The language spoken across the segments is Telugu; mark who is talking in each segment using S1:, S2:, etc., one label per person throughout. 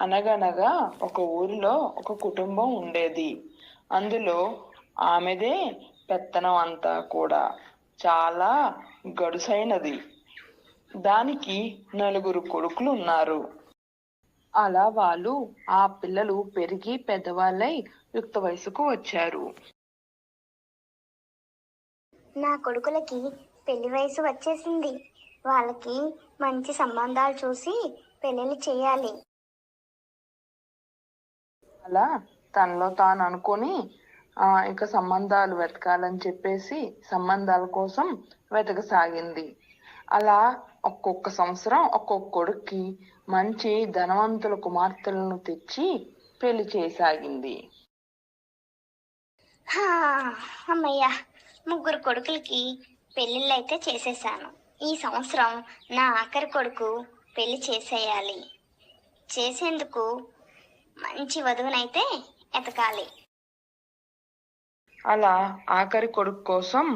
S1: అనగనగా ఒక ఊరిలో ఒక కుటుంబం ఉండేది. అందులో ఆమెదే పెత్తనం అంతా కూడా చాలా గడుసైనది. దానికి నలుగురు కొడుకులు ఉన్నారు అలా వాళ్ళు ఆ పిల్లలు పెరిగి పెద్దవాళ్ళై యుక్త వయసుకు వచ్చారు.
S2: నా కొడుకులకి పెళ్ళి వయసు వచ్చేసింది. వాళ్ళకి మంచి సంబంధాలు చూసి పెళ్ళిళ్ళు చేయాలి.
S1: అలా తనలో తాను అనుకొని ఆ ఇక సంబంధాలు వెతకాలని చెప్పేసి సంబంధాల కోసం వెతకసాగింది. అలా ఒక్కొక్క సంవత్సరం ఒక్కొక్క కొడుక్కి మంచి ధనవంతుల కుమార్తెలను తెచ్చి పెళ్ళి చేయసాగింది
S2: హా, అమ్మయ్య ముగ్గురు కొడుకులకి పెళ్ళిళ్ళు అయితే చేసేసాను. ఈ సంవత్సరం నా ఆఖరి కొడుకు పెళ్ళి చేసేయాలి. చేసేందుకు మంచి వధువునైతే ఎతకాలి.
S1: అలా ఆఖరి కొడుకు కోసం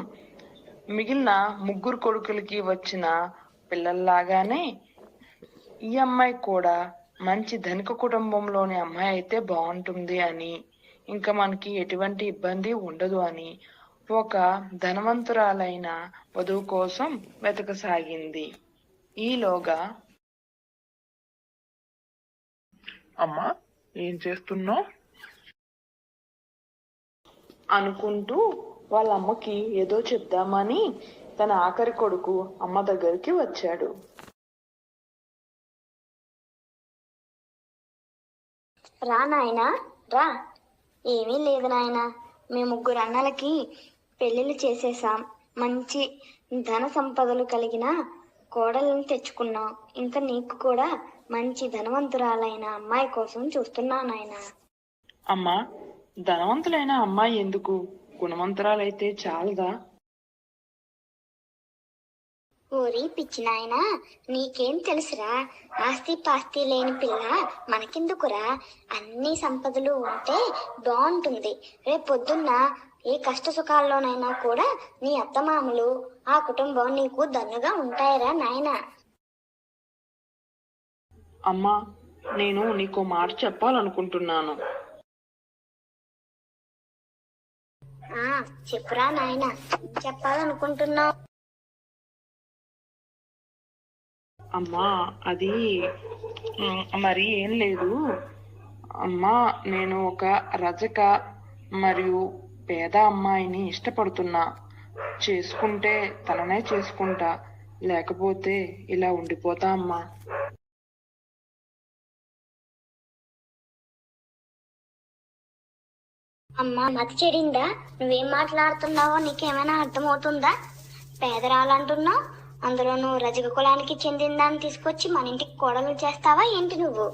S1: మిగిలిన ముగ్గురు కొడుకులకి వచ్చిన పిల్లల్లాగానే ఈ అమ్మాయి కూడా మంచి ధనిక కుటుంబంలోని అమ్మాయి అయితే బాగుంటుంది అని ఇంకా మనకి ఎటువంటి ఇబ్బంది ఉండదు అని ఒక ధనవంతురాలైన వధువు కోసం వెతకసాగింది. ఈలోగా అమ్మా ఏం చేస్తున్నావు? అనుకుంటూ వాళ్ళ అమ్మకి ఏదో చెప్దామని తన ఆఖరి కొడుకు అమ్మ దగ్గరికి వచ్చాడు.
S2: రా నాయనా రా. ఏమీ లేదు నాయనా. మీ ముగ్గురు అన్నలకి పెళ్ళిళ్ళు చేసేసాం మంచి ధన సంపదలు కలిగిన కోడలను తెచ్చుకున్నాం. ఇంకా నీకు కూడా మంచి ధనవంతురాలైన అమ్మాయి కోసం చూస్తున్నా నాయనా.
S1: అమ్మా ధనవంతులైన అమ్మాయి ఎందుకు? గుణవంతురాలైతే చాలదా?
S2: ఓరి పిచ్చి నాయనా నీకేం తెలుసురా? ఆస్తి పాస్తి లేని పిల్ల మనకెందుకురా? అన్ని సంపదలు ఉంటే బాగుంటుంది. రేపు పొద్దున్న ఏ కష్ట సుఖాల్లోనైనా కూడా నీ అత్తమామలు ఆ కుటుంబం నీకు దన్నుగా ఉంటాయిరా నాయనా.
S1: అమ్మా నేను నీకో మాట చెప్పాలనుకుంటున్నాను.
S2: ఆ చెప్పురా నాయనా చెప్పాలనుకుంటున్నావు.
S1: అమ్మా అది మ్, మరి ఏం లేదు. అమ్మా నేను ఒక రజక మరియు పేద అమ్మాయిని ఇష్టపడుతున్నా. చేసుకుంటే తననే చేసుకుంటా లేకపోతే ఇలా ఉండిపోతా అమ్మా.
S2: అమ్మా మతి చెడిందా? నువ్వేం మాట్లాడుతున్నావో నీకేమైనా అర్థమవుతుందా? పేదరాలంటున్నావు అందులో నువ్వు రజక కులానికి చెందిన దాన్ని తీసుకొచ్చి మన ఇంటికి కోడలు చేస్తావా ఏంటి నువ్వు?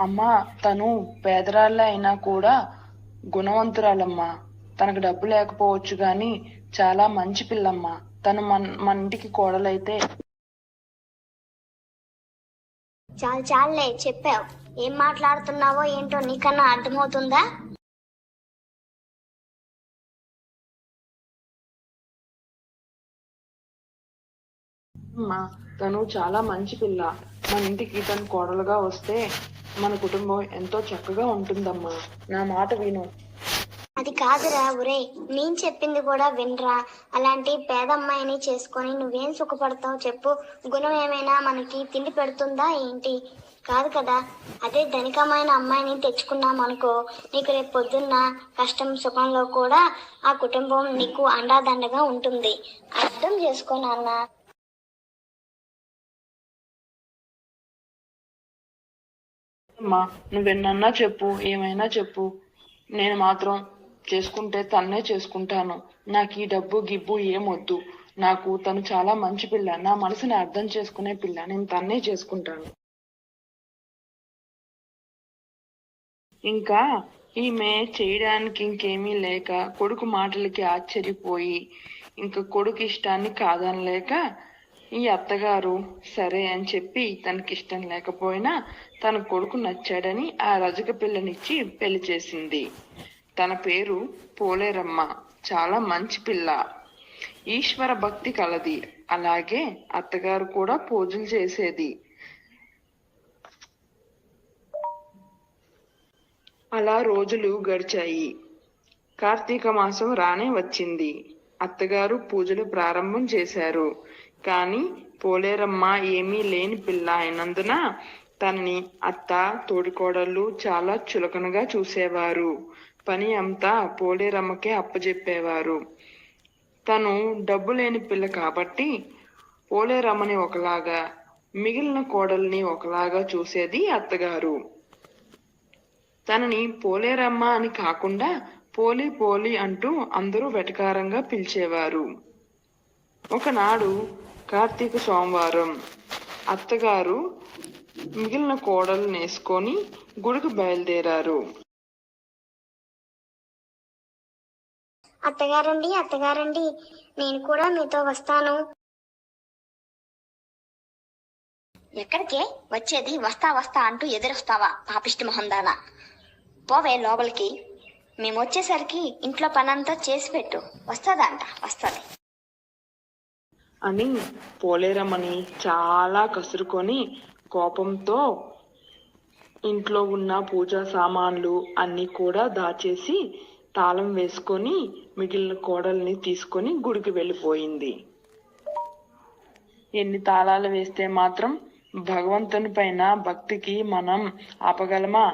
S1: అమ్మా తను పేదరాళ్ళ అయినా కూడా గుణవంతురాలమ్మా. తనకు డబ్బు లేకపోవచ్చు గాని చాలా మంచి పిల్లమ్మా. తను మన మన ఇంటికి కోడలైతే
S2: చాలు చాలులే చెప్పావు. ఏం మాట్లాడుతున్నావో ఏంటో నీకన్నా అర్థమవుతుందా?
S1: అమ్మా తను చాలా మంచి పిల్ల. మన ఇంటికి తను కోడలుగా వస్తే మన కుటుంబం ఎంతో చక్కగా ఉంటుందమ్మా. నా మాట విను.
S2: అది కాదురా ఒరే నేను చెప్పింది కూడా వినరా. అలాంటి పేదమ్మాయిని చేసుకొని నువ్వేం సుఖపడతావు చెప్పు. గుణం ఏమైనా మనకి తిండి పెడుతుందా ఏంటి? కాదు కదా. అదే ధనికమైన అమ్మాయిని తెచ్చుకున్నాం అనుకో నీకు రేపు పొద్దున్న కష్టం సుఖంలో కూడా ఆ కుటుంబం నీకు అండాదండగా ఉంటుంది. అర్థం చేసుకో నాన్న.
S1: అమ్మా నువ్వెన్నన్నా చెప్పు ఏమైనా చెప్పు. నేను మాత్రం చేసుకుంటే తన్నే చేసుకుంటాను. నాకు ఈ డబ్బు గిబ్బు ఏమొద్దు. నాకు తను చాలా మంచి పిల్ల. నా మనసుని అర్థం చేసుకునే పిల్ల. నేను తన్నే చేసుకుంటాను. ఇంకా ఈమె చేయడానికి ఇంకేమీ లేక కొడుకు మాటలకి ఆశ్చర్యపోయి ఇంకా కొడుకు ఇష్టాన్ని కాదనలేక ఈ అత్తగారు సరే అని చెప్పి తనకి ఇష్టం లేకపోయినా తన కొడుకు నచ్చాడని ఆ రజక పిల్లనిచ్చి పెళ్ళి చేసింది. తన పేరు పోలేరమ్మ. చాలా మంచి పిల్ల. ఈశ్వర భక్తి కలది. అలాగే అత్తగారు కూడా పూజలు చేసేది. అలా రోజులు గడిచాయి. కార్తీక మాసం రానే వచ్చింది. అత్తగారు పూజలు ప్రారంభం చేశారు. కానీ పోలేరమ్మ ఏమీ లేని పిల్ల అయినందున తనని అత్త తోడికోడళ్ళు చాలా చులకనగా చూసేవారు. పని అంతా పోలేరమ్మకే అప్పజెప్పేవారు. తను డబ్బు లేని పిల్ల కాబట్టి పోలేరమ్మని ఒకలాగా మిగిలిన కోడల్ని ఒకలాగా చూసేది అత్తగారు. తనని పోలేరమ్మ అని కాకుండా పోలి పోలి అంటూ అందరూ వెటకారంగా పిలిచేవారు. ఒకనాడు కార్తీక సోమవారం అత్తగారు మిగిలిన కోడలు నేసుకొని గుడికి బయలుదేరారు.
S2: అత్తగారండి అత్తగారండి నేను కూడా మీతో వస్తాను.
S3: ఎక్కడికే? వచ్చేది వస్తా వస్తా అంటూ ఎదురొస్తావా పాపిష్టి మొహందానా? పోవే లోపలికి. మేము వచ్చేసరికి ఇంట్లో పనంతా చేసి పెట్టు. వస్తుందంట వస్తుంది.
S1: అని పోలేరమ్మని చాలా కసురుకొని కోపంతో ఇంట్లో ఉన్న పూజా సామాన్లు అన్ని కూడా దాచేసి తాళం వేసుకొని మిగిలిన కోడల్ని తీసుకొని గుడికి వెళ్ళిపోయింది. ఎన్ని తాళాలు వేస్తే మాత్రం భగవంతుని పైన భక్తికి మనం ఆపగలమా?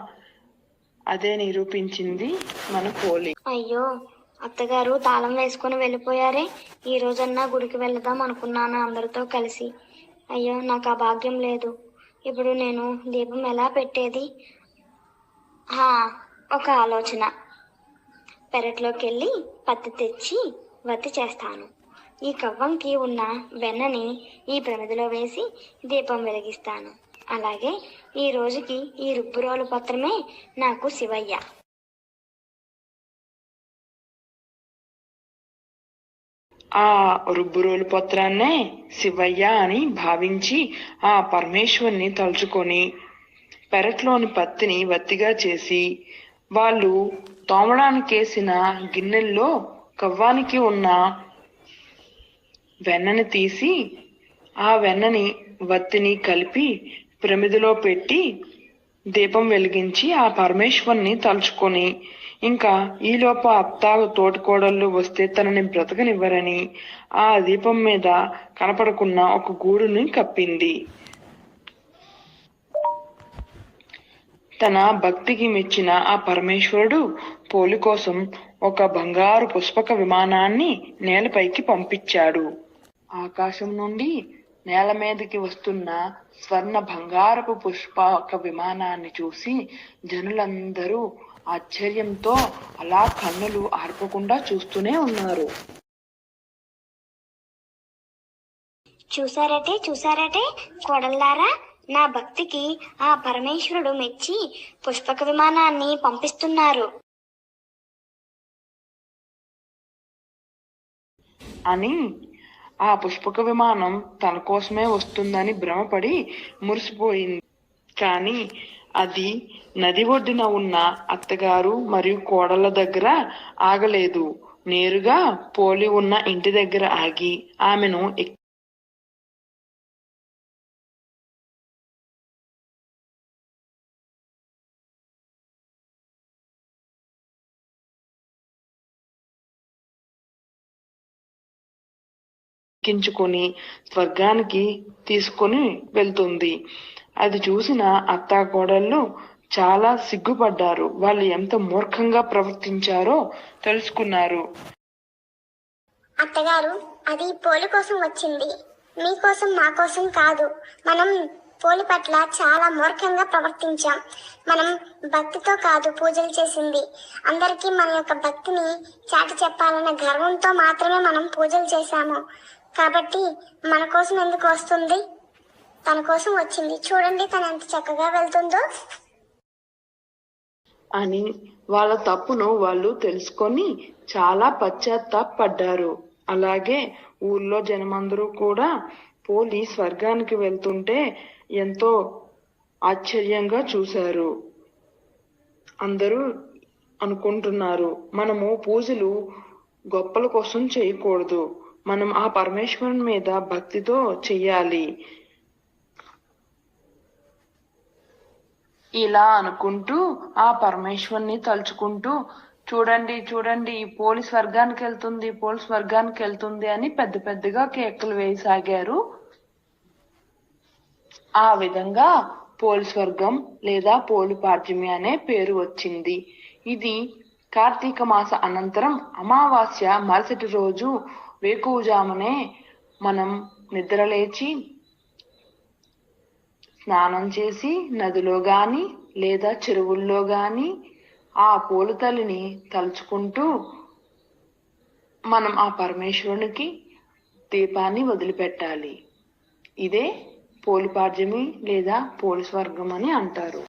S1: అదే నిరూపించింది మన పోలి.
S2: అయ్యో అత్తగారు తాళం వేసుకుని వెళ్ళిపోయారే. ఈ రోజన్నా గుడికి వెళ్దాం అనుకున్నాను అందరితో కలిసి. అయ్యో నాకు ఆ భాగ్యం లేదు. ఇప్పుడు నేను దీపం ఎలా పెట్టేది? ఒక ఆలోచన. పెరట్లోకి వెళ్ళి పత్తి తెచ్చి వత్తి చేస్తాను. ఈ కవ్వంకి ఉన్న వెన్నని ఈ ప్రమిదిలో వేసి దీపం వెలిగిస్తాను. అలాగే ఈ రోజుకి ఈ రుబ్బురోలు పత్రమే నాకు శివయ్య.
S1: ఆ రుబ్బురోలు పత్రాన్నే శివయ్య అని భావించి ఆ పరమేశ్వరుని తలుచుకొని పెరట్లోని పత్తిని వత్తిగా చేసి వాళ్ళు తోమడానికేసిన గిన్నెల్లో కవ్వానికి ఉన్న వెన్నని తీసి ఆ వెన్నని వత్తిని కలిపి ప్రమిదిలో పెట్టి దీపం వెలిగించి ఆ పరమేశ్వరుని తలుచుకొని ఇంకా ఈలోపు అత్త తోటికోడళ్ళు వస్తే తనని బ్రతకనివ్వరని ఆ దీపం మీద కనపడకున్న ఒక గూడుని కప్పింది. తన భక్తికి మెచ్చిన ఆ పరమేశ్వరుడు పోలి కోసం ఒక బంగారు పుష్పక విమానాన్ని నేలపైకి పంపించాడు. ఆకాశం నుండి నేల మీదకి వస్తున్న స్వర్ణ బంగారపు పుష్పక విమానాన్ని చూసి జనులందరూ ఆశ్చర్యంతో అలా కన్నులు ఆర్పకుండా చూస్తూనే ఉన్నారు.
S2: చూసారటే చూసారటే కోడల్లారా నా భక్తికి ఆ పరమేశ్వరుడు మెచ్చి పుష్పక విమానాన్ని పంపిస్తున్నారు.
S1: అని ఆ పుష్పక విమానం తన కోసమే వస్తుందని భ్రమపడి మురిసిపోయింది. కానీ అది నది ఒడ్డున ఉన్న అత్తగారు మరియు కోడళ్ళ దగ్గర ఆగలేదు. నేరుగా పోలి ఉన్న ఇంటి దగ్గర ఆగి ఆమెను ఎక్కించుకొని స్వర్గానికి తీసుకొని వెళ్తుంది. అది చూసిన అత్త కోడళ్ళు చాలా సిగ్గుపడ్డారు. వాళ్ళు ఎంత మూర్ఖంగా ప్రవర్తించారో తెలుసుకున్నారు.
S2: అత్తగారు అది పోలి కోసం వచ్చింది. మీకోసం మా కోసం కాదు. మనం పోలి పట్ల చాలా మూర్ఖంగా ప్రవర్తించాం. మనం భక్తితో కాదు పూజలు చేసింది. అందరికీ మన యొక్క భక్తిని చాటి చెప్పాలన్న గర్వంతో మాత్రమే మనం పూజలు చేశాము. కాబట్టి మన కోసం ఎందుకు వస్తుంది? తన కోసం వచ్చింది. చూడండి తను ఎంత చక్కగా వెళ్తుందో.
S1: అని వాళ్ళ తప్పును వాళ్ళు తెలుసుకొని చాలా పశ్చాత్తాపడ్డారు. అలాగే ఊర్లో జనమందరూ కూడా పోలి స్వర్గానికి వెళ్తుంటే ఎంతో ఆశ్చర్యంగా చూశారు. అందరూ అనుకుంటున్నారు మనము పూజలు గొప్పల కోసం చేయకూడదు. మనం ఆ పరమేశ్వరుని మీద భక్తితో చెయ్యాలి. ఇలా అనుకుంటూ ఆ పరమేశ్వరుని తలుచుకుంటూ చూడండి చూడండి ఈ పోలీస్ వర్గానికి వెళ్తుంది పోలీస్ వర్గానికి వెళ్తుంది అని పెద్ద పెద్దగా కేకలు వేయసాగారు. ఆ విధంగా పోలీస్ వర్గం లేదా పోలిపాడ్యమి అనే పేరు వచ్చింది. ఇది కార్తీక మాస అనంతరం అమావాస్య మరుసటి రోజు వేకువజామునే మనం నిద్రలేచి స్నానం చేసి నదిలో గాని లేదా చెరువుల్లో గాని ఆ పూల తల్లిని తలుచుకుంటూ మనం ఆ పరమేశ్వరునికి దీపాన్ని వదిలిపెట్టాలి. ఇదే పోలిపాడ్యమి లేదా పోలి స్వర్గం అని అంటారు.